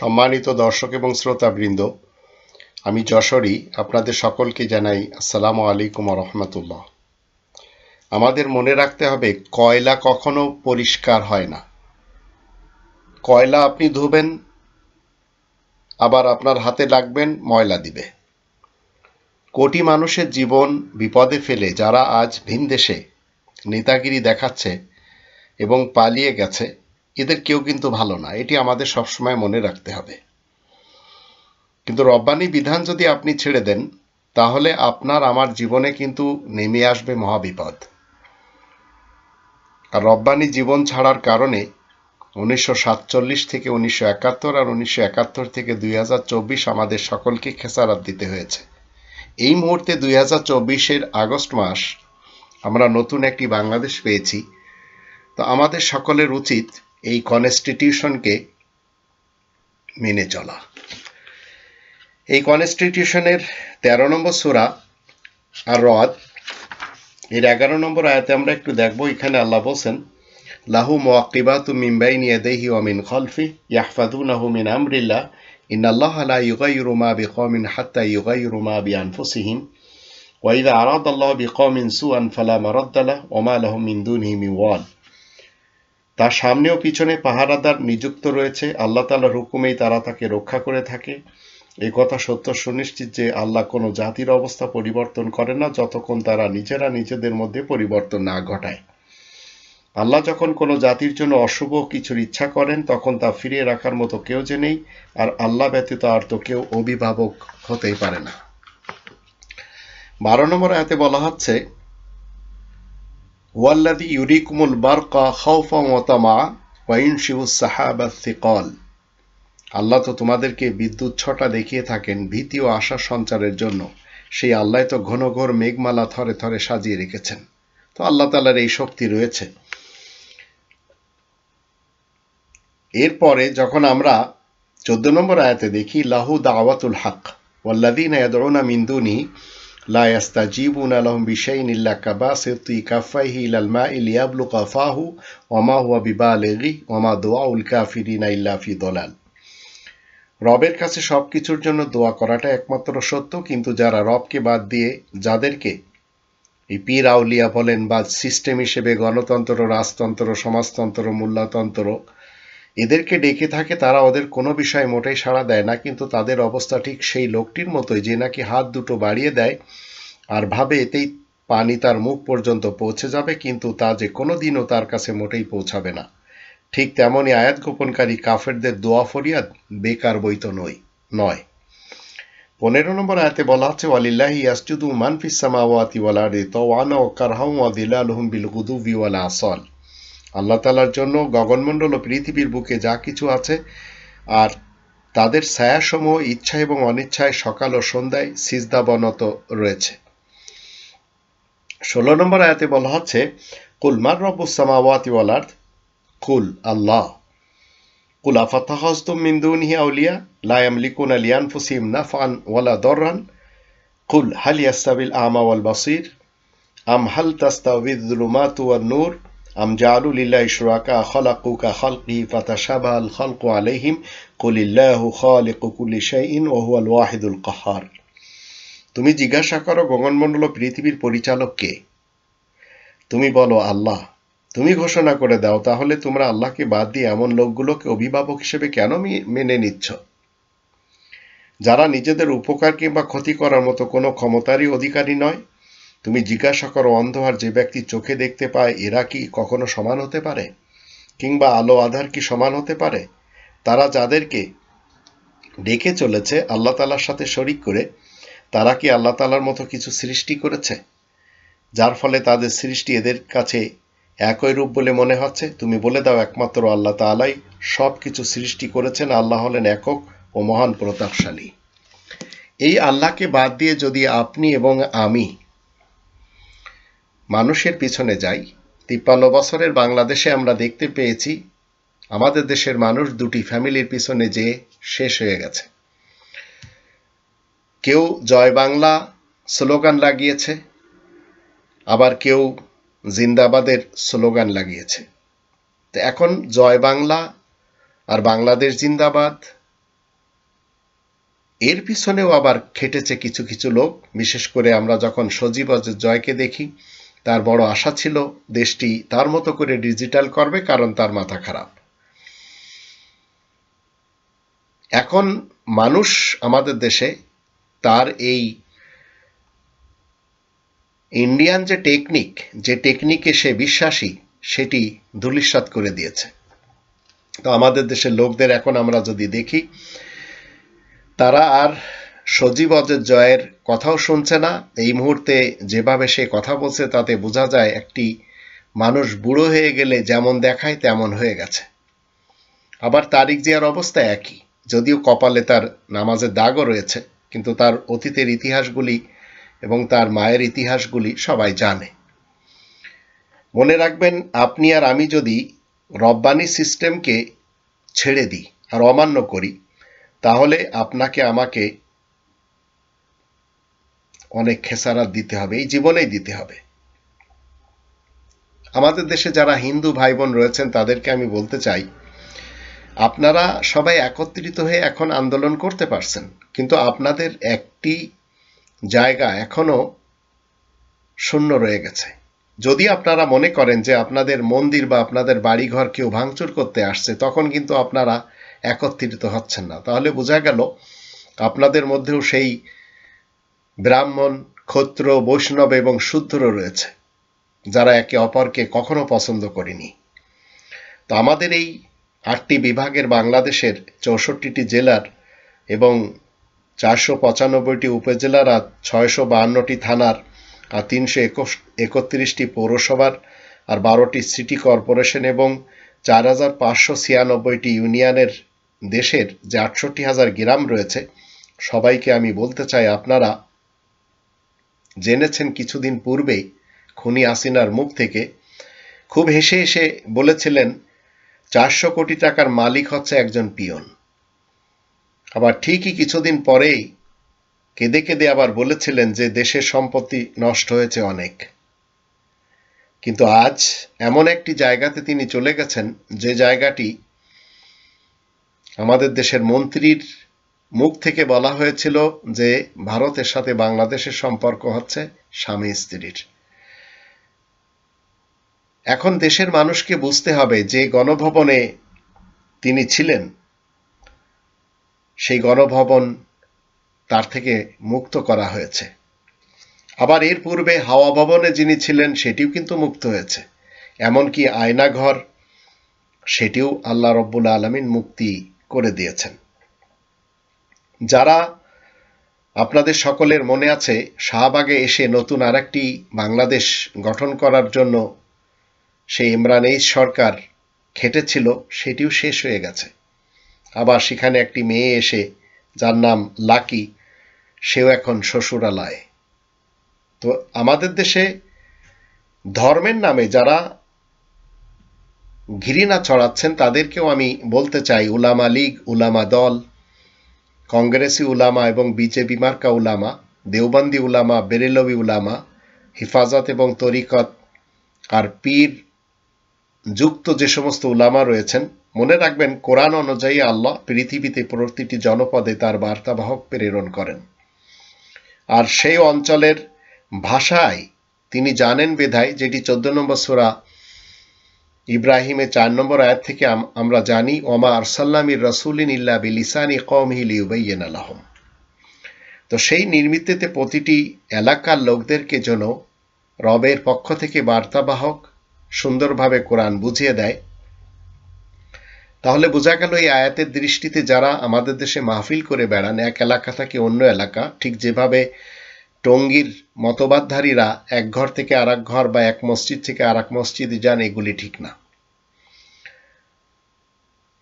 সম্মানিত দর্শক এবং শ্রোতাবৃন্দ, আমি যশোরী আপনাদের সকলকে জানাই আসসালামু আলাইকুম রহমতুল্লাহ। আমাদের মনে রাখতে হবে, কয়লা কখনো পরিষ্কার হয় না। কয়লা আপনি ধুবেন, আবার আপনার হাতে লাগবেন ময়লা দিবে। কোটি মানুষের জীবন বিপদে ফেলে যারা আজ ভিনদেশে নেতাগিরি দেখাচ্ছে এবং পালিয়ে গেছে এদের কেউ কিন্তু ভালো না, এটি আমাদের সবসময় মনে রাখতে হবে। কিন্তু রব্বানি বিধান যদি আপনি ছেড়ে দেন, তাহলে আপনার আমার জীবনে কিন্তু নেমে আসবে মহাবিপদ। আর রব্বানি জীবন ছাড়ার কারণে উনিশশো সাতচল্লিশ থেকে উনিশশো একাত্তর আর উনিশশো একাত্তর থেকে দুই হাজার চব্বিশ আমাদের সকলকে খেসারাত দিতে হয়েছে। এই মুহূর্তে দুই হাজার চব্বিশের আগস্ট মাস আমরা নতুন একটি বাংলাদেশ পেয়েছি। তো আমাদের সকলের উচিত এই কনস্টিটিউশনকে মেনে চলা। এই কনস্টিটিউশনের তেরো নম্বর সুরা আর রদ, এর এগারো নম্বর আয়াতে আমরা একটু দেখব, এখানে আল্লাহ বলছেন, লাহু মোয়াক্কিবাতু মিন বাইনি ইয়াদাইহি ওয়া মিন খালফি ইয়াহফাযুনাহু মিন আমরিল্লাহ, ইন্নাল্লাহ লা ইউগাইয়িরু মা বিকওমিন হাত্তা ইউগাইয়িরু মা বিআনফুসিহিম, ওয়া ইযা আরাদাল্লাহু বিকওমিন সুআন ফালা মারাদ্দা লাহু ওয়া মা লাহুম মিন দুনিহি মিন ওয়াল তার সামনে ও পিছনে পাহারাদার নিযুক্ত রয়েছে। আল্লাহ তালার হুকুমেই তারা তাকে রক্ষা করে থাকে। এই কথা সত্য সুনিশ্চিত যে আল্লাহ কোনো জাতির অবস্থা পরিবর্তন করে না, যতক্ষণ তারা নিজেরা নিজেদের মধ্যে পরিবর্তন না ঘটায়। আল্লাহ যখন কোনো জাতির জন্য অশুভ কিছুর ইচ্ছা করেন, তখন তা ফিরিয়ে রাখার মতো কেউ যে নেই, আর আল্লাহ ব্যতীত আর তো কেউ অভিভাবক হতেই পারে না। বারো নম্বর আয়াতে বলা হচ্ছে ওয়াল্লাদি ইউরিকুমুল বারকা খাউফা ওয়াতামা ওয়াইনশিউস সাহাবা সিকল। আল্লাহ তো তোমাদেরকে বিদ্যুৎ ছটা দেখিয়ে থাকেন ভীতি ও আশা সঞ্চারের জন্য। সেই আল্লাহ তো ঘন ঘোর মেঘমালা থরে থরে সাজিয়ে রেখেছেন। তো আল্লাহ তালার এই শক্তি রয়েছে। এরপরে যখন আমরা চোদ্দ নম্বর আয়াতে দেখি, লাহু দাওয়াতুল হক ওয়াল্লাদিন ইয়াদউনা মিন لا يستجيبون لهم بشيء إلا كباسط كفيه إلى الماء ليبلغ فاه وما هو ببالغه وما دعاء الكافرين إلا في ضلال রবের কাছে সব কিছুর জন্য দোয়া করাটা একমাত্র সত্য কিন্তু যারা রবকে বাদ দিয়ে যাদেরকে এই পীর আউলিয়া বলেন বা সিস্টেম হিসেবে গণতন্ত্র রাজতন্ত্র সমাজতন্ত্র মূল্যতন্ত্র এদেরকে ডেকে থাকে, তারা ওদের কোনো বিষয়ে মোটেই সাড়া দেয় না, কিন্তু তাদের অবস্থা ঠিক সেই লোকটির মতোই যে নাকি হাত দুটো বাড়িয়ে দেয় আর ভাবে এতেই পানি তার মুখ পর্যন্ত পৌঁছে যাবে, কিন্তু তা যে কোনো দিনও তার কাছে মোটেই পৌঁছাবে না। ঠিক তেমনই আয়াত গোপনকারী কাফেরদের দোয়া ফরিয়াদ বেকার বইত নই, নয়। পনেরো নম্বর আয়াতে বলা হচ্ছে ওয়ালিল্লাহি ইয়াসজুদু মান ফিস সামাওয়াতি ওয়াল আরদি তাওয়ানা ওয়া কারহাম ওয়া দিলালুহুম বিল গুদুবি ওয়াল আসল। আল্লাহ তালার জন্য গগনমণ্ডল ও পৃথিবীর বুকে যা কিছু আছে, আর তাদের ছায়াসমূহ ইচ্ছা এবং অনিচ্ছায় সকাল ও সন্ধ্যায় সিজদাবনত রয়েছে। ষোলো নম্বর আয়াতে বলা হচ্ছে, কুল মার রব্বুসামাওয়াতি ওয়ালার কুল আল্লাহ। কুল আফাতাহস্তুম মিন দুনিহি আউলিয়া? লা ইয়ামলিকুনা লিয়ানফুসিহিম নাফআন ওয়ালা দররান? কুল হাল ইয়াস্তাবিল আমা ওয়াল বাসির? আম হাল তাস্তাউযিয যুলুমাতু ওয়ান নূর? আম জালুলিল্লাহ শুরাকা খলাকু কা খলকি ফাতাশাবা আল খলকু আলাইহিম কলিল্লাহু খালিকু কুল্লি শাইইন ওয়া হুয়াল ওয়াহিদুল কাহার তুমি জিজ্ঞাসা করো গগনমণ্ডল পৃথিবীর পরিচালক কে? তুমি বলো আল্লাহ। তুমি ঘোষণা করে দাও, তাহলে তোমরা আল্লাহকে বাদ দিয়ে এমন লোকগুলোকে অভিভাবক হিসেবে কেন মেনে নিচ্ছ? যারা নিজেদের উপকার কিংবা ক্ষতি করার মতো কোনো ক্ষমতারই অধিকারী নয় তুমি জিজ্ঞাসা করো অন্ধ আর যে ব্যক্তি চোখে দেখতে পায়, এরা কি কখনো সমান হতে পারে? কিংবা আলো আধার কি সমান হতে পারে? তারা যাদেরকে ডেকে চলেছে, আল্লাহ তালার সাথে শরিক করে, তারা কি আল্লাহ তালার মতো কিছু সৃষ্টি করেছে? যার ফলে তাদের সৃষ্টি এদের কাছে একই রূপ বলে মনে হচ্ছে। তুমি বলে দাও, একমাত্র আল্লাহ তালাই সব কিছু সৃষ্টি করেছেন, আল্লাহ হলেন একক ও মহান প্রতাপশালী। এই আল্লাহকে বাদ দিয়ে যদি আপনি এবং আমি মানুষের পিছনে যাই। তিপ্পান্ন বছরের বাংলাদেশে আমরা দেখতে পেয়েছি, আমাদের দেশের মানুষ দুটি ফ্যামিলির পিছনে যে শেষ হয়ে গেছে। কেউ জয় বাংলা স্লোগান লাগিয়েছে, আবার কেউ জিন্দাবাদের স্লোগান লাগিয়েছে। তো এখন জয় বাংলা আর বাংলাদেশ জিন্দাবাদ, এর পিছনেও আবার খেটেছে কিছু কিছু লোক। বিশেষ করে আমরা যখন সজীব জয়কে দেখি তার বড় আশা ছিল দেশটি তার মতো করে ডিজিটাল করবে কারণ তার মাথা খারাপ। এখন মানুষ আমাদের দেশে তার এই ইন্ডিয়ান যে টেকনিক, যে টেকনিকে সে বিশ্বাসী, সেটি ধুলিস্বাত করে দিয়েছে। তো আমাদের দেশের লোকদের এখন আমরা যদি দেখি, তারা আর সজীব অজের জয়ের কথাও শুনছে না। এই মুহূর্তে যেভাবে সে কথা বলছে, তাতে বোঝা যায় একটি মানুষ বুড়ো হয়ে গেলে যেমন দেখায়, তেমন হয়ে গেছে। আবার তারিক জিয়ার অবস্থা একই। যদিও কপালে তার নামাজের দাগও রয়েছে, কিন্তু তার অতীতের ইতিহাসগুলি এবং তার মায়ের ইতিহাসগুলি সবাই জানে। মনে রাখবেন, আপনি আর আমি যদি রব্বানি সিস্টেমকে ছেড়ে দিই আর অমান্য করি, তাহলে আপনাকে আমাকে অনেক খেসারাত দিতে হবে, এই জীবনেই দিতে হবে। আমাদের দেশে যারা হিন্দু ভাই বোন রয়েছেন, তাদেরকে আমি বলতে চাই, আপনারা সবাই একত্রিত হয়ে এখন আন্দোলন করতে পারছেন, কিন্তু আপনাদের একটি জায়গা এখনও শূন্য রয়ে গেছে। যদি আপনারা মনে করেন যে আপনাদের মন্দির বা আপনাদের বাড়িঘর কেউ ভাঙচুর করতে আসছে, তখন কিন্তু আপনারা একত্রিত হচ্ছেন না। তাহলে বোঝা গেল, আপনাদের মধ্যেও সেই ব্রাহ্মণ, ক্ষত্র, বৈষ্ণব এবং শূদ্র রয়েছে, যারা একে অপরকে কখনো পছন্দ করেনি। তো আমাদের এই আটটি বিভাগের বাংলাদেশের চৌষট্টিটি জেলার এবং চারশো পঁচানব্বইটি উপজেলার আর ছয়শো বাহান্নটি থানার আর তিনশো একত্রিশটি পৌরসভার আর বারোটি সিটি কর্পোরেশন এবং চার হাজার পাঁচশো ছিয়ানব্বইটি ইউনিয়নের দেশের যে আটষট্টি হাজার গ্রাম রয়েছে, সবাইকে আমি বলতে চাই আপনারা জেনেছেন কিছুদিন পূর্বেই খুনি আসিনার মুখ থেকে, খুব হেসে হেসে বলেছিলেন, চারশো কোটি টাকার মালিক হচ্ছে একজন পিয়ন। আবার ঠিকই কিছুদিন পরেই কেঁদে কেঁদে আবার বলেছিলেন যে দেশের সম্পত্তি নষ্ট হয়েছে অনেক। কিন্তু আজ এমন একটি জায়গাতে তিনি চলে গেছেন, যে জায়গাটি আমাদের দেশের মন্ত্রীর মুখ থেকে বলা হয়েছিল যে ভারতের সাথে বাংলাদেশের সম্পর্ক হচ্ছে স্বামী স্ত্রীর। এখন দেশের মানুষকে বুঝতে হবে যে গণভবনে তিনি ছিলেন, সেই গণভবন তার থেকে মুক্ত করা হয়েছে। আবার এর পূর্বে হাওয়া ভবনে যিনি ছিলেন, সেটিও কিন্তু মুক্ত হয়েছে। এমনকি আয়নাঘর, সেটিও আল্লাহ রব্বুল আলমিন মুক্তি করে দিয়েছেন। যারা আপনাদের সকলের মনে আছে, শাহবাগে এসে নতুন আরেকটি বাংলাদেশ গঠন করার জন্য সেই ইমরান এইচ সরকার খেটেছিল, সেটিও শেষ হয়ে গেছে। আবার সেখানে একটি মেয়ে এসে, যার নাম লাকি, সেও এখন শ্বশুরালয়। তো আমাদের দেশে ধর্মের নামে যারা ঘৃণা ছড়াচ্ছেন, তাদেরকেও আমি বলতে চাই, উলামা লীগ, উলামা দল কংগ্রেসি উলামা এবং বিজেপি মার্কা উলামা, দেওবন্দি উলামা, বেরেলবি উলামা, হিফাজত এবং তরিকত আর পীর যুক্ত যে সমস্ত উলামা রয়েছেন, মনে রাখবেন কোরআন অনুযায়ী আল্লাহ পৃথিবীতে প্রতিটি জনপদে তার বার্তাবাহক প্রেরণ করেন। আর সেই অঞ্চলের ভাষায় তিনি জানেন বেধায়, যেটি চোদ্দ নম্বর সোরা ইব্রাহিমের চার নম্বর আয়াত থেকে আমরা জানি, ওমা আরসাল্লামির রসুলিন ইল্লা বিলিসানি কমহিল ইউবাইয়েন আলহম তো সেই নির্মিতিতে প্রতিটি এলাকার লোকদেরকে যেন রবের পক্ষ থেকে বার্তাবাহক সুন্দরভাবে কোরআন বুঝিয়ে দেয়। তাহলে বোঝা গেল এই আয়াতের দৃষ্টিতে যারা আমাদের দেশে মাহফিল করে বেড়ান, এক এলাকা থেকে অন্য এলাকা, ঠিক যেভাবে টঙ্গীর মতবাদধারীরা এক ঘর থেকে আর ঘর বা এক মসজিদ থেকে আর মসজিদে যান, এগুলি ঠিক না।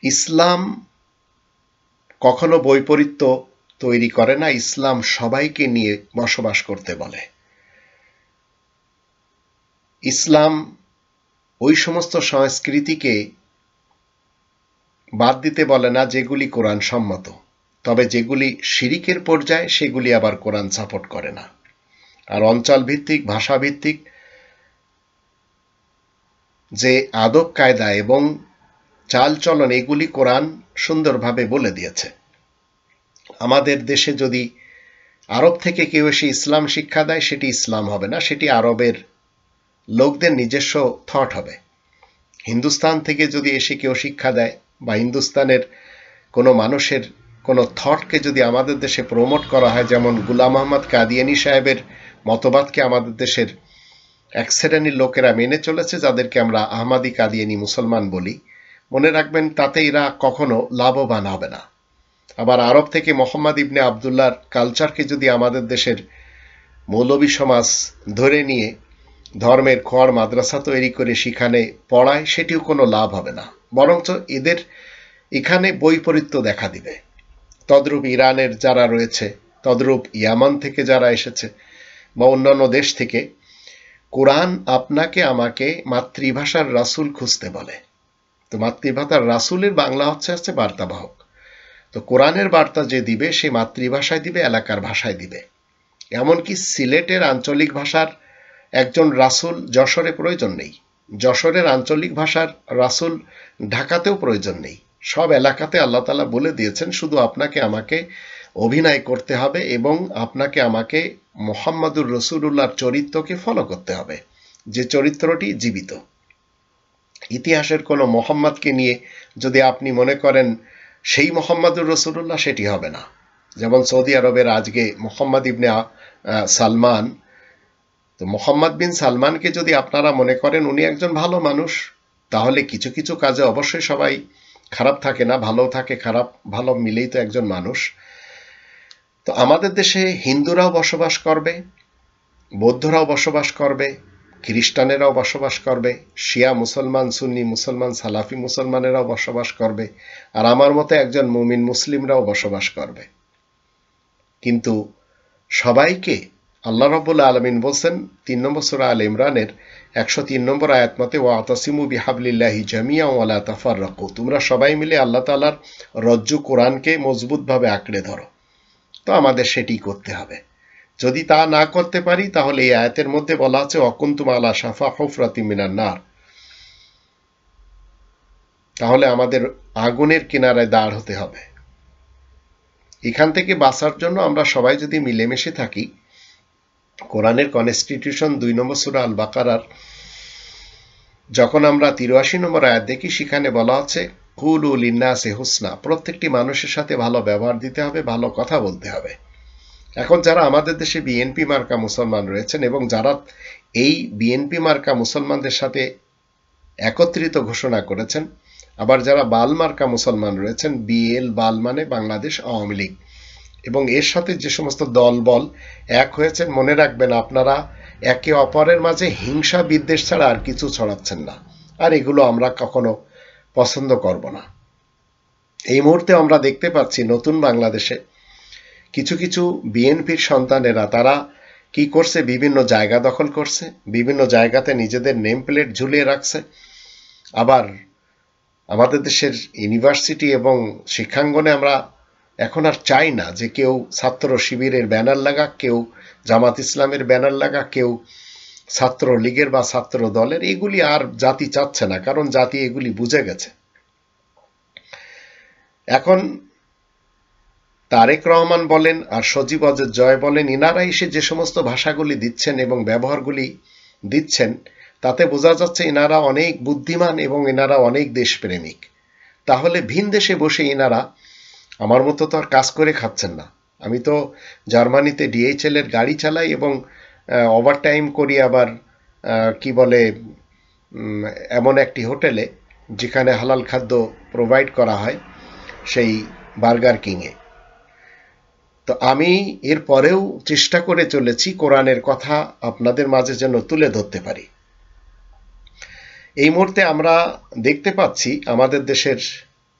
ইসলাম কখনো বৈপরীত্য তৈরি করে না, ইসলাম সবাইকে নিয়ে বসবাস করতে বলে। ইসলাম ওই সমস্ত সংস্কৃতিকে বাদ দিতে বলে না যেগুলি কোরআন সম্মত। তবে যেগুলি শিরিকের পর্যায়ে, সেগুলি আবার কোরআন সাপোর্ট করে না। আর অঞ্চল ভিত্তিক ভাষা ভিত্তিক যে আদব কায়দা এবং চাল চলন এগুলি কোরআন সুন্দরভাবে বলে দিয়েছে। আমাদের দেশে যদি আরব থেকে কেউ এসে ইসলাম শিক্ষা দেয়, সেটি ইসলাম হবে না, সেটি আরবের লোকদের নিজস্ব থট হবে। হিন্দুস্তান থেকে যদি এসে কেউ শিক্ষা দেয় বা হিন্দুস্তানের কোনো মানুষের কোনো থটকে যদি আমাদের দেশে প্রমোট করা হয়, যেমন গুলাম আহমদ কাদিয়ানি সাহেবের মতবাদকে আমাদের দেশের এক শ্রেণির লোকেরা মেনে চলেছে, যাদেরকে আমরা আহমাদি কাদিয়ানি মুসলমান বলি। মনে রাখবেন, তাতে এরা কখনো লাভবান হবে না। আবার আরব থেকে মোহাম্মদ ইবনে আবদুল্লার কালচারকে যদি আমাদের দেশের মৌলবী সমাজ ধরে নিয়ে ধর্মের খড় মাদ্রাসা তৈরি করে সেখানে পড়ায়, সেটিও কোনো লাভ হবে না। বরঞ্চ এদের এখানে বৈপরীত্য দেখা দিবে। তদ্রূপ ইরানের যারা রয়েছে, তদ্রূপ ইয়ামান থেকে যারা এসেছে, বা অন্যান্য দেশ থেকে, কোরআন আপনাকে আমাকে মাতৃভাষার রাসুল খুঁজতে বলে। তো মাতৃভাষার রাসুলের বাংলা হচ্ছে হচ্ছে বার্তাবাহক। তো কোরআনের বার্তা যে দিবে সে মাতৃভাষায় দিবে, এলাকার ভাষায় দিবে। এমনকি সিলেটের আঞ্চলিক ভাষার একজন রাসুল যশোরে প্রয়োজন নেই। যশোরের আঞ্চলিক ভাষার রাসুল ঢাকাতেও প্রয়োজন নেই। সব এলাকাতে আল্লাহ তালা বলে দিয়েছেন, শুধু আপনাকে আমাকে অভিনয় করতে হবে এবং আপনাকে আমাকে মোহাম্মদুর রসুল্লাহর চরিত্রকে ফলো করতে হবে। যে চরিত্রটি জীবিত। ইতিহাসের কোনো মোহাম্মদকে নিয়ে যদি আপনি মনে করেন, সেই মোহাম্মদুর রসুল্লাহ সেটি হবে না। যেমন সৌদি আরবের আজকে মোহাম্মদ ইবনে সালমান, তো মোহাম্মদ বিন সালমানকে যদি আপনারা মনে করেন উনি একজন ভালো মানুষ, তাহলে কিছু কিছু কাজে অবশ্যই সবাই খারাপ থাকে না ভালো থাকে, খারাপ, ভালো মিলেই তো একজন মানুষ। তো আমাদের দেশে হিন্দুরাও বসবাস করবে, বৌদ্ধরাও বসবাস করবে খ্রিস্টানেরাও বসবাস করবে, শিয়া মুসলমান, সুন্নি মুসলমান, সালাফি মুসলমানেরাও বসবাস করবে, আর আমার মতো একজন মুমিন মুসলিমরাও বসবাস করবে। কিন্তু সবাইকে আল্লাহ রবুল্লা আলমিন বলছেন, তিন নম্বর সুরা আল ইমরানের একশো তিন নম্বর আয়াত মতে ও আতাসিমু বিহাবলিল্লাহি জামিয়া ওয়ালা তাফার রাখো তোমরা সবাই মিলে আল্লাহ তালার রজ্জু কোরআনকে মজবুতভাবে আঁকড়ে ধরো। তো আমাদের সেটি করতে হবে। যদি তা না করতে পারি, তাহলে এই আয়াতের মধ্যে বলা আছে অকুন্তুম আলা সাফা হফরাতি মিনার নার। তাহলে আমাদের আগুনের কিনারায় দাঁড় হতে হবে। এখান থেকে বাঁচার জন্য আমরা সবাই যদি মিলেমিশে থাকি, কোরআনের কনস্টিটিউশন দুই নম্বর সুরা আল বাকারার যখন আমরা তিরাশি নম্বর আয়াত দেখি, সেখানে বলা আছে, কুল উল ইন্নাসে হুসনা। প্রত্যেকটি মানুষের সাথে ভালো ব্যবহার দিতে হবে, ভালো কথা বলতে হবে। এখন যারা আমাদের দেশে বিএনপি মার্কা মুসলমান রয়েছেন এবং যারা এই বিএনপি মার্কা মুসলমানদের সাথে একত্রিত ঘোষণা করেছেন, আবার যারা বাল মার্কা মুসলমান রয়েছেন বিএল বাল মানে বাংলাদেশ আওয়ামী লীগ। এবং এর সাথে যে সমস্ত দল বল এক হয়েছেন, মনে রাখবেন আপনারা একে অপরের মাঝে হিংসা বিদ্বেষ ছাড়া আর কিছু ছড়াচ্ছেন না। আর এগুলো আমরা কখনো পছন্দ করব না। এই মুহূর্তে আমরা দেখতে পাচ্ছি নতুন বাংলাদেশে কিছু কিছু বিএনপির সন্তানেরা, তারা কি করছে? বিভিন্ন জায়গা দখল করছে, বিভিন্ন জায়গাতে নিজেদের নেম প্লেট ঝুলিয়ে রাখছে। আবার আমাদের দেশের ইউনিভার্সিটি এবং শিক্ষাঙ্গনে আমরা এখন আর চাই না যে কেউ ছাত্র শিবিরের ব্যানার লাগা কেউ জামাত ইসলামের ব্যানার লাগা কেউ ছাত্র লীগের বা ছাত্র দলের। এগুলি আর জাতি চাচ্ছে না, কারণ জাতি এগুলি বুঝে গেছে। এখন তারেক রহমান বলেন আর সজীব অজয় জয় বলেন, ইনারা এসে যে সমস্ত ভাষাগুলি দিচ্ছেন এবং ব্যবহারগুলি দিচ্ছেন, তাতে বোঝা যাচ্ছে ইনারা অনেক বুদ্ধিমান এবং এনারা অনেক দেশপ্রেমিক। তাহলে ভিন দেশে বসে ইনারা আমার মতো তো আর কাজ করে খাচ্ছেন না। আমি তো জার্মানিতে ডিএইচএল এর গাড়ি চালাই এবং ওভার টাইম করি আবার কি বলে এমন একটি হোটেলে যেখানে হালাল খাদ্য প্রোভাইড করা হয়, সেই বার্গার কিংয়ে। তো আমি এর পরেও চেষ্টা করে চলেছি কোরআনের কথা আপনাদের মাঝে যেন তুলে ধরতে পারি। এই মুহূর্তে আমরা দেখতে পাচ্ছি আমাদের দেশের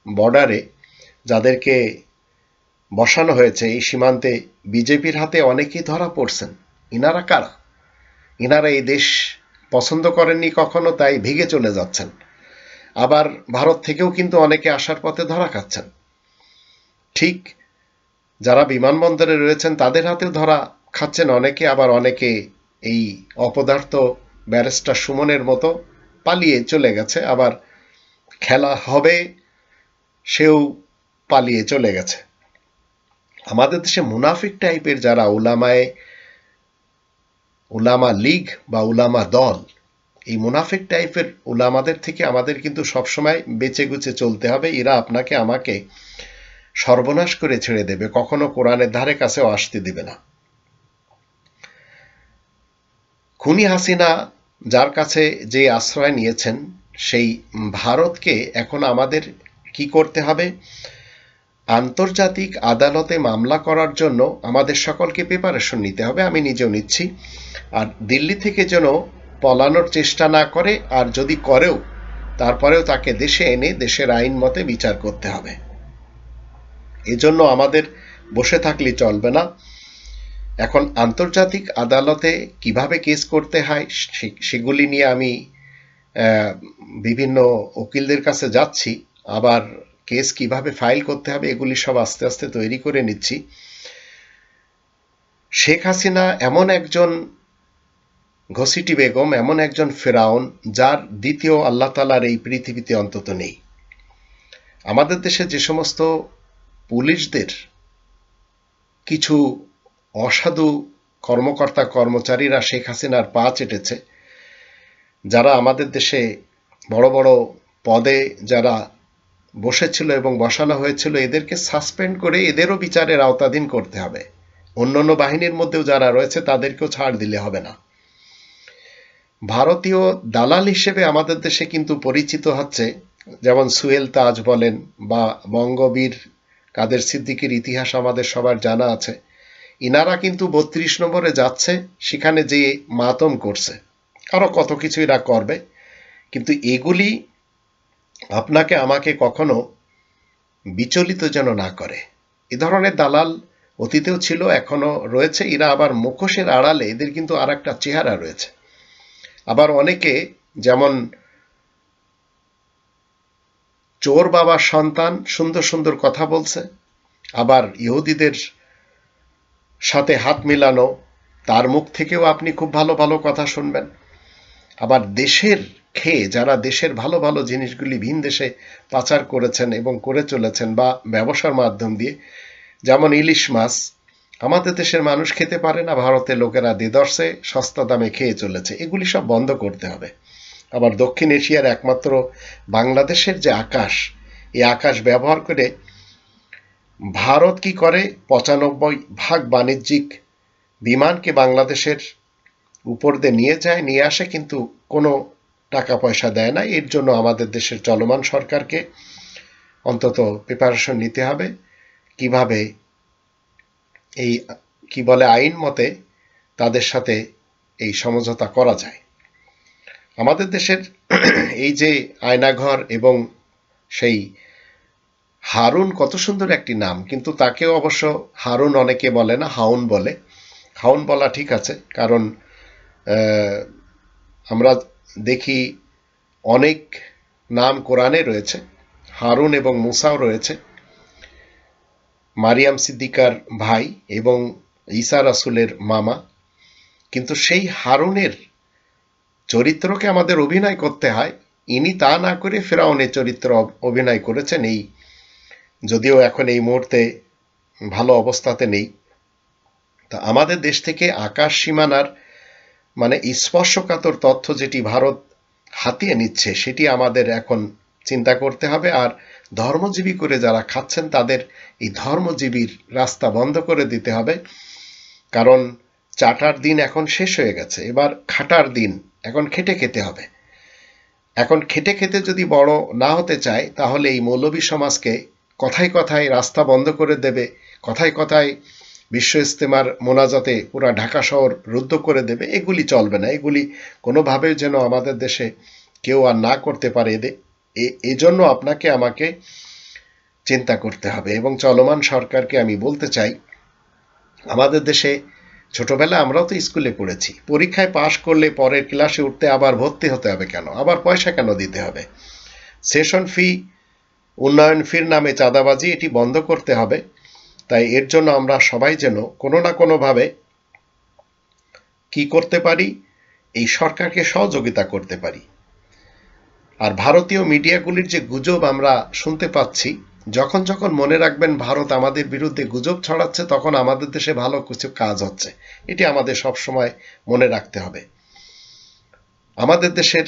বর্ডারে যাদেরকে বসানো হয়েছে এই সীমান্তে বিজেপির হাতে অনেকেই ধরা পড়ছেন। ইনারা কারা? ইনারা এই দেশ পছন্দ করেননি কখনো, তাই ভেগে চলে যাচ্ছেন। আবার ভারত থেকেও কিন্তু অনেকে আসার পথে ধরা খাচ্ছেন। ঠিক যারা বিমানবন্দরে রয়েছেন, তাদের হাতেও ধরা খাচ্ছেন অনেকে, আবার অনেকে এই অপদার্থ ব্যারিস্টার সুমনের মতো পালিয়ে চলে গেছে। আবার খেলা হবে, সেও পালিয়ে চলে গেছে। আমাদের দেশে মুনাফিক টাইপের যারা উলামায়, উলামা লীগ বা উলামা দল, এই মুনাফিক টাইপের উলামাদের থেকে আমাদের কিন্তু সবসময় বেঁচে গুছে চলতে হবে। এরা আপনাকে, আমাকে সর্বনাশ করে ছেড়ে দেবে, কখনো কোরআনের ধারে কাছেও আসতে দেবে না। খুনি হাসিনা যার কাছে যে আশ্রয় নিয়েছেন, সেই ভারতকে এখন আমাদের কি করতে হবে? আন্তর্জাতিক আদালতে মামলা করার জন্য আমাদের সকলকে প্রিপারেশন নিতে হবে, আমি নিজেও নিচ্ছি। আর দিল্লি থেকে যেন পলানোর চেষ্টা না করে, আর যদি করেও, তারপরেও তাকে দেশে এনে, দেশের আইন মতে বিচার করতে হবে। এজন্য আমাদের বসে থাকলে চলবে না। এখন আন্তর্জাতিক আদালতে কীভাবে কেস করতে হয় সেগুলি নিয়ে আমি বিভিন্ন উকিলদের কাছে যাচ্ছি। আবার কেস কীভাবে ফাইল করতে হবে, এগুলি সব আস্তে আস্তে তৈরি করে নিচ্ছি। শেখ হাসিনা এমন একজন ঘসিটি বেগম, এমন একজন ফেরাউন, যার দ্বিতীয় আল্লাহ তালার এই পৃথিবীতে অন্তত নেই। আমাদের দেশে যে সমস্ত পুলিশদের কিছু অসাধু কর্মকর্তা কর্মচারীরা শেখ হাসিনার পা চেটেছে, যারা আমাদের দেশে বড় বড় পদে যারা বসেছিল এবং বসানো হয়েছিল, এদেরকে সাসপেন্ড করে এদেরও বিচারের আওতাধীন করতে হবে। অন্যান্য বাহিনীর মধ্যেও যারা রয়েছে, তাদেরকেও ছাড় দিলে হবে না। ভারতীয় দালাল হিসেবে আমাদের দেশে কিন্তু পরিচিত হচ্ছে, যেমন সুয়েল তাজ বলেন বা বঙ্গবীর কাদের সিদ্দিকির ইতিহাস আমাদের সবার জানা আছে। ইনারা কিন্তু বত্রিশ নম্বরে যাচ্ছে, সেখানে যে মাতম করছে। আরও কত কিছু এরা করবে। কিন্তু এগুলি আপনাকে আমাকে কখনো বিচলিত যেন না করে। এ ধরনের দালাল অতীতেও ছিল এখনও রয়েছে। এরা আবার মুখোশের আড়ালে, এদের কিন্তু আর একটা চেহারা রয়েছে। আবার অনেকে যেমন চোর বাবার সন্তান সুন্দর সুন্দর কথা বলছে, আবার ইহুদিদের সাথে হাত মিলানো, তার মুখ থেকেও আপনি খুব ভালো ভালো কথা শুনবেন। আবার দেশের খেয়ে যারা দেশের ভালো ভালো জিনিসগুলি ভিন দেশে পাচার করেছেন এবং করে চলেছেন বা ব্যবসার মাধ্যম দিয়ে, যেমন ইলিশ মাছ, আমাদের দেশের মানুষ খেতে পারে না, ভারতের লোকেরা দেদর্শে সস্তা দামে খেয়ে চলেছে। এগুলি সব বন্ধ করতে হবে। আবার দক্ষিণ এশিয়ার একমাত্র বাংলাদেশের যে আকাশ, এই আকাশ ব্যবহার করে ভারত কি করে পঁচানব্বই ভাগ বাণিজ্যিক বিমানকে বাংলাদেশের উপর দিয়ে নিয়ে যায়, নিয়ে আসে, কিন্তু কোনো টাকা পয়সা দেয় না। এর জন্য আমাদের দেশের চলমান সরকারকে অন্তত প্রিপারেশন নিতে হবে। কীভাবে এই, কি বলে, আইন মতে তাদের সাথে এই সমঝোতা করা যায়? আমাদের দেশের এই যে আয়নাঘর এবং সেই হারুন কত সুন্দর একটি নাম, কিন্তু তাকেও অবশ্য হারুন অনেকে বলে না, হাউন বলে। হাউন বলা ঠিক আছে, কারণ আমরা দেখি অনেক নাম কোরআনে রয়েছে, হারুন এবং মুসাও রয়েছে, মারিয়াম সিদ্দিকার ভাই এবং ঈসা রাসুলের মামা, কিন্তু সেই হারুনের চরিত্রকে আমাদের অভিনয় করতে হয়, ইনি তা না করে ফেরাউনের চরিত্র অভিনয় করেছেন এই, যদিও এখন এই মুহূর্তে ভালো অবস্থাতে নেই। তা আমাদের দেশ থেকে আকাশ সীমানার মানে স্পর্শকাতর তথ্য যেটি ভারত হাতিয়ে নিচ্ছে, সেটি আমাদের এখন চিন্তা করতে হবে। আর ধর্মজীবী করে যারা খাচ্ছেন, তাদের এই ধর্মজীবীর রাস্তা বন্ধ করে দিতে হবে। কারণ চাটার দিন এখন শেষ হয়ে গেছে। এবার খাটার দিন এখন খেটে খেতে হবে। এখন খেটে খেতে যদি বড় না হতে চায়, তাহলে এই মৌলবী সমাজকে কথায় কথায় রাস্তা বন্ধ করে দেবে, কথায় কথায় বিশ্ব ইস্তেমার মোনাজাতে পুরা ঢাকা শহর রুদ্ধ করে দেবে। এগুলি চলবে না, এগুলি কোনোভাবেও যেন আমাদের দেশে কেউ আর না করতে পারে। এদের এজন্য আপনাকে আমাকে চিন্তা করতে হবে এবং চলমান সরকারকে আমি বলতে চাই, আমাদের দেশে ছোটবেলা আমরাও তো স্কুলে পড়েছি। পরীক্ষায় পাশ করলে পরের ক্লাসে উঠতে আবার ভর্তি হতে হবে কেন? আবার পয়সা কেন দিতে হবে? সেশন ফি, উন্নয়ন ফির নামে চাঁদাবাজি, এটি বন্ধ করতে হবে। তাই এর জন্য আমরা সবাই যেন কোনো না কোনোভাবে কি করতে পারি, এই সরকারকে সহযোগিতা করতে পারি। আর ভারতীয় মিডিয়াগুলির যে গুজব আমরা শুনতে পাচ্ছি যখন যখন মনে রাখবেন ভারত আমাদের বিরুদ্ধে গুজব ছড়াচ্ছে, তখন আমাদের দেশে ভালো কিছু কাজ হচ্ছে। এটি আমাদের সব সময় মনে রাখতে হবে। আমাদের দেশের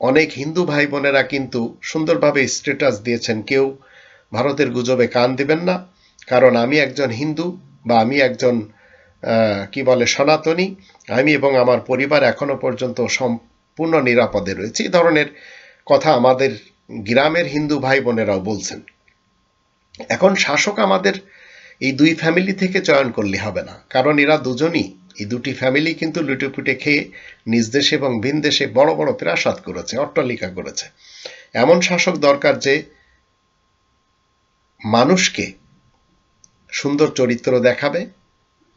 অনেক হিন্দু ভাই বোনেরা কিন্তু সুন্দরভাবে স্ট্যাটাস দিয়েছেন। কেউ ভারতের গুজবে কান দিবেন না, কারণ আমি একজন হিন্দু বা আমি একজন কি বলে, সনাতনী। আমি এবং আমার পরিবার এখনও পর্যন্ত সম্পূর্ণ নিরাপদে রয়েছে। এই ধরনের কথা আমাদের গ্রামের হিন্দু ভাই বোনেরাও বলছেন। এখন শাসক আমাদের এই দুই ফ্যামিলি থেকে চয়ন করলে হবে না। কারণ এরা দুজনই, এই দুটি ফ্যামিলি কিন্তু লুটেপুটে খেয়ে নিজ দেশে এবং ভিন দেশে বড় বড় প্রাসাদ করেছে, অট্টালিকা করেছে। এমন শাসক দরকার যে মানুষকে সুন্দর চরিত্র দেখাবে,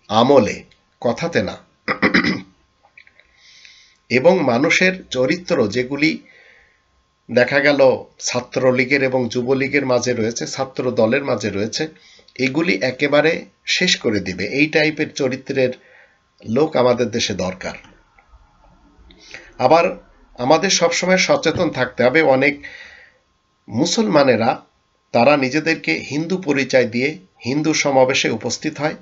আমলে, কথাতে না। এবং মানুষের চরিত্র যেগুলি দেখা গেল ছাত্রলীগের এবং যুবলীগের মাঝে রয়েছে ছাত্র দলের মাঝে রয়েছে। এগুলি একেবারে শেষ করে দিবে। এই টাইপের চরিত্রের লোক আমাদের দেশে দরকার। আবার আমাদের সবসময় সচেতন থাকতে হবে। অনেক মুসলমানেরা, তারা নিজেদেরকে হিন্দু পরিচয় দিয়ে হিন্দু সমাবেশে উপস্থিত হয়।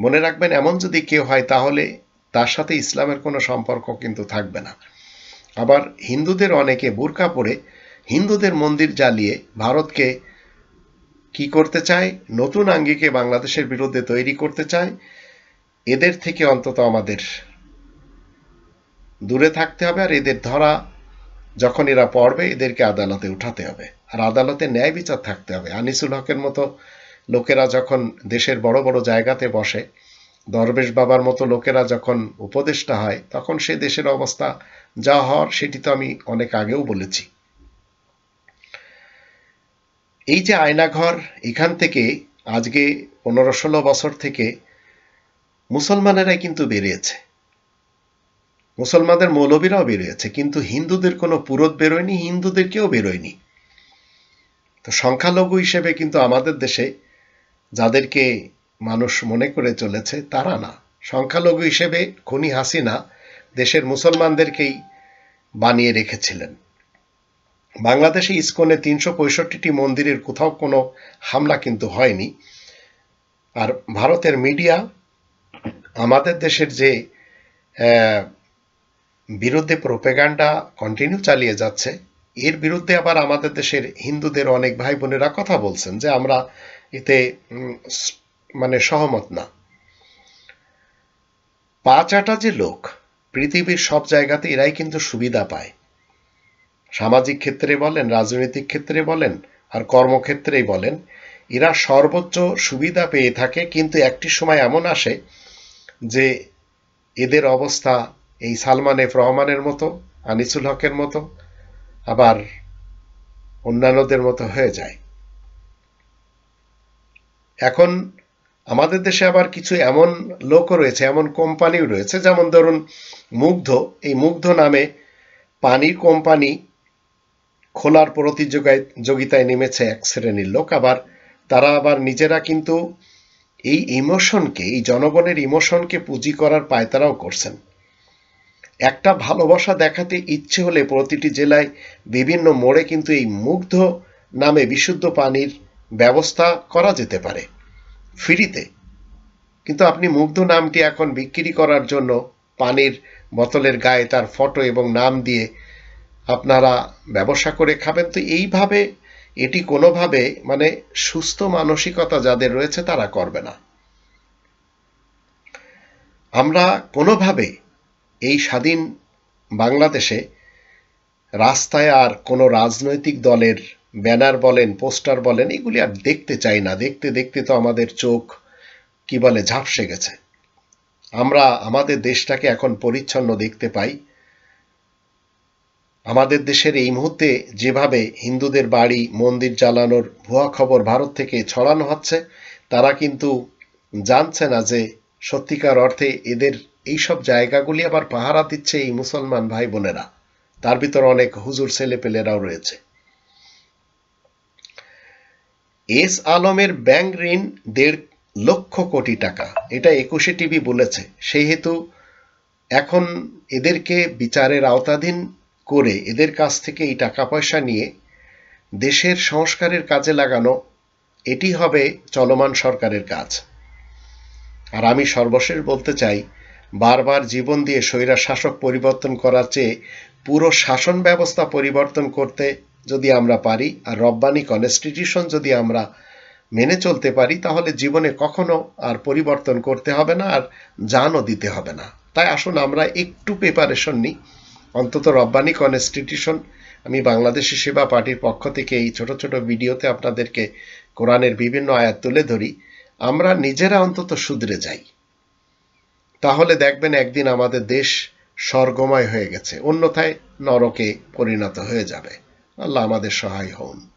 মনে রাখবেন, এমন যদি কেউ হয়, তাহলে তার সাথে ইসলামের কোনো সম্পর্ক কিন্তু থাকবে না। আবার হিন্দুদের অনেকে বোরকা পরে হিন্দুদের মন্দির জ্বালিয়ে ভারতকে কি করতে চায়? নতুন আঙ্গিকে বাংলাদেশের বিরুদ্ধে তৈরি করতে চায়? এদের থেকে অন্তত আমাদের দূরে থাকতে হবে আর এদের ধরা যখন এরা পড়বে, এদেরকে আদালতে উঠাতে হবে। আর আদালতে ন্যায় বিচার থাকতে হবে। আনিসুল হকের মতো লোকেরা যখন দেশের বড় বড় জায়গাতে বসে, দরবেশ বাবার মতো লোকেরা যখন উপদেষ্টা হয়, তখন সে দেশের অবস্থা যা হওয়ার সেটি তো আমি অনেক আগেও বলেছি। এই যে আয়নাঘর, এখান থেকে আজকে পনেরো ষোলো বছর থেকে মুসলমানেরাই কিন্তু বেরিয়েছে। মুসলমানদের মৌলবীরাও বেরিয়েছে, কিন্তু হিন্দুদের কোনো পুরোত বেরোয়নি হিন্দুদের কেউ বেরোয়নি। তো সংখ্যালঘু হিসেবে কিন্তু আমাদের দেশে যাদেরকে মানুষ মনে করে চলেছে, তারা না। সংখ্যালঘু হিসেবে খুনি হাসিনা দেশের মুসলমানদেরকেই বানিয়ে রেখেছিলেন। বাংলাদেশে ইস্কনে তিনশো পঁয়ষট্টিটি মন্দিরের কোথাও কোনো হামলা কিন্তু হয়নি। আর ভারতের মিডিয়া আমাদের দেশের যে বিরুদ্ধে প্রোপেগান্ডা কন্টিনিউ চালিয়ে যাচ্ছে, এর বিরুদ্ধে আবার আমাদের দেশের হিন্দুদের অনেক ভাই বোনেরা কথা বলছেন যে আমরা এতে মানে সহমত না। পাঁচ আটা যে লোক পৃথিবীর সব জায়গাতে এরাই কিন্তু সুবিধা পায়। সামাজিক ক্ষেত্রে বলেন, রাজনৈতিক ক্ষেত্রে বলেন, আর কর্মক্ষেত্রেই বলেন, এরা সর্বোচ্চ সুবিধা পেয়ে থাকে, কিন্তু একটি সময় এমন আসে যে এদের অবস্থা এই সালমান এফ রহমানের মতো, আনিসুল হকের মতো, আবার অন্যান্যদের মতো হয়ে যায়। এখন আমাদের দেশে আবার কিছু এমন লোকও রয়েছে, এমন কোম্পানিও রয়েছে, যেমন ধরুন মুগ্ধ। এই মুগ্ধ নামে পানির কোম্পানি খোলার প্রতিযোগিতায় নেমেছে এক শ্রেণির লোক। আবার তারা আবার নিজেরা কিন্তু এই ইমোশনকে, এই জনগণের ইমোশনকে পুঁজি করার পায়তারাও করছেন। একটা ভালোবাসা দেখাতে ইচ্ছে হলে প্রতিটি জেলায় বিভিন্ন মোড়ে কিন্তু এই মুগ্ধ নামে বিশুদ্ধ পানির ব্যবস্থা করা যেতে পারে। ফ্রিতে। কিন্তু আপনি মুগ্ধ নামটি এখন বিক্রি করার জন্য পানির বোতলের গায়ে তার ফটো এবং নাম দিয়ে আপনারা ব্যবসা করে খাবেন। তো এইভাবে, এটি কোনোভাবে মানে সুস্থ মানসিকতা যাদের রয়েছে তারা করবে না। আমরা কোনোভাবে এই স্বাধীন বাংলাদেশে রাস্তায় আর কোনো রাজনৈতিক দলের ব্যানার বলেন, পোস্টার বলেন, এগুলি আর দেখতে চাই না। দেখতে দেখতে তো আমাদের চোখ, কি বলে, ঝাপসে গেছে। আমরা, আমাদের দেশটাকে এখন পরিচ্ছন্ন দেখতে পাই। আমাদের দেশের এই মুহূর্তে যেভাবে হিন্দুদের বাড়ি, মন্দির জ্বালানোর ভুয়া খবর ভারত থেকে ছড়ানো হচ্ছে, তারা কিন্তু জানছে না যে সত্যিকার অর্থে এদের এই সব জায়গাগুলি আবার পাহারা দিচ্ছে এই মুসলমান ভাই বোনেরা। তার ভিতর অনেক হুজুর ছেলেপেলেরাও রয়েছে। এস আলমের ব্যাংক ঋণ দেড় লক্ষ কোটি টাকা। এটা একুশে টিভি বলেছে। সেই হেতু এখন এদেরকে বিচারের আওতাধীন করে এদের কাছ থেকে এই টাকা পয়সা নিয়ে দেশের সংস্কারের কাজে লাগানো, এটি হবে চলমান সরকারের কাজ। আর আমি সর্বশেষ বলতে চাই, বারবার জীবন দিয়ে স্বৈরা শাসক পরিবর্তন করার চেয়ে পুরো শাসন ব্যবস্থা পরিবর্তন করতে যদি আমরা পারি আর রব্বানি কনস্টিটিউশন যদি আমরা মেনে চলতে পারি, তাহলে জীবনে কখনো আর পরিবর্তন করতে হবে না আর জানও দিতে হবে না। তাই আসুন আমরা একটু প্রিপারেশন নিই। অন্তত রব্বানি কনস্টিটিউশন আমি বাংলাদেশি সেবা পার্টির পক্ষ থেকে এই ছোট ছোট ভিডিওতে আপনাদেরকে কোরআনের বিভিন্ন আয়াত তুলে ধরি। আমরা নিজেরা অন্তত শুধরে যাই। তাহলে দেখবেন একদিন আমাদের দেশ স্বর্গময় হয়ে গেছে, অন্যথায় নরকে পরিণত হয়ে যাবে। আল্লাহ আমাদের সহায় হন।